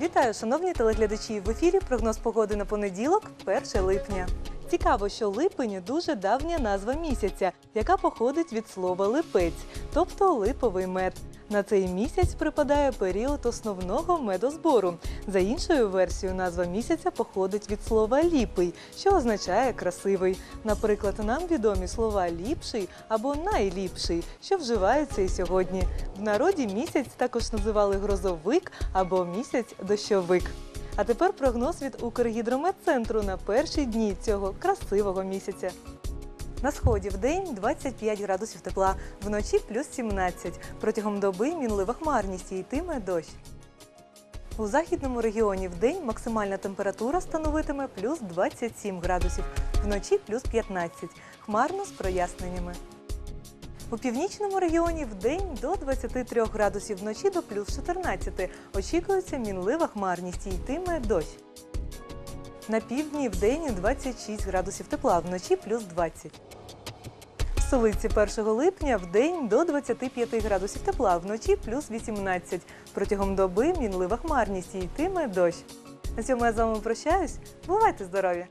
Вітаю, шановні телеглядачі! В ефірі прогноз погоди на понеділок, 1 липня. Цікаво, що липень дуже давня назва місяця, яка походить від слова липець, тобто липовий мед. На цей місяць припадає період основного медозбору. За іншою версією, назва місяця походить від слова ліпий, що означає красивий. Наприклад, нам відомі слова ліпший або найліпший, що вживаються і сьогодні. В народі місяць також називали грозовик або місяць дощовик. А тепер прогноз від Укргідрометцентру на перші дні цього красивого місяця. На сході в день 25 градусів тепла, вночі плюс 17. Протягом доби мінлива хмарність і йтиме дощ. У західному регіоні в день максимальна температура становитиме плюс 27 градусів, вночі плюс 15, хмарно з проясненнями. У північному регіоні в день до 23 градусів, вночі до плюс 14. Очікується мінлива хмарність і йтиме дощ. На півдні в день 26 градусів тепла, вночі плюс 20. В столиці 1 липня в день до 25 градусів тепла, вночі плюс 18. Протягом доби мінлива хмарність і йтиме дощ. На цьому я з вами прощаюсь. Бувайте здорові!